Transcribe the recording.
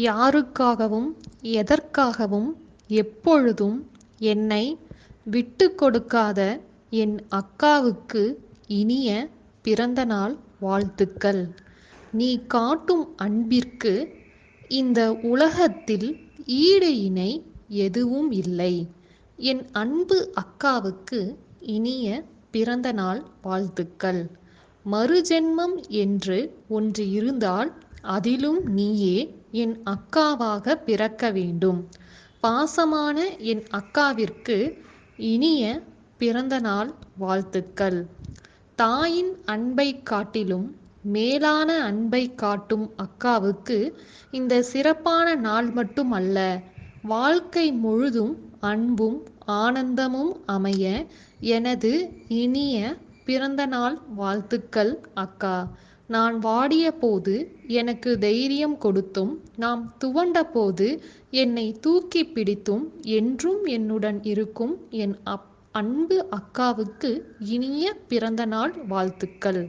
யாருக்காகவும் எதற்காகவும் எப்பொழுதும் என்னை விட்டுக் கொடுக்காத என் அக்காவுக்கு இனிய பிறந்தநாள் வாழ்த்துக்கள். நீ காட்டும் அன்பிற்கு இந்த உலகத்தில் ஈடு இணை எதுவும் இல்லை. என் அன்பு அக்காவுக்கு இனிய பிறந்தநாள் வாழ்த்துக்கள். மறுஜென்மம் என்று ஒன்று இருந்தால் அதிலும் நீயே என் அக்காவாக பிறக்க வேண்டும். பாசமான என் அக்காவிற்கு இனிய பிறந்தநாள் வாழ்த்துக்கள். தாயின் அன்பை காட்டிலும் மேலான அன்பை காட்டும் அக்காவுக்கு இந்த சிறப்பான நாள் மட்டும் அல்ல வாழ்க்கை முழுதும் அன்பும் ஆனந்தமும் அமைய எனது இனிய பிறந்தநாள் வாழ்த்துக்கள் அக்கா. நான் வாடியபோது எனக்கு தைரியம் கொடுத்தும் நாம் துவண்டபோது என்னை தூக்கிப் பிடித்தும் என்றும் என்னுடன் இருக்கும் என் அன்பு அக்காவுக்கு இனிய பிறந்தநாள் வாழ்த்துக்கள்.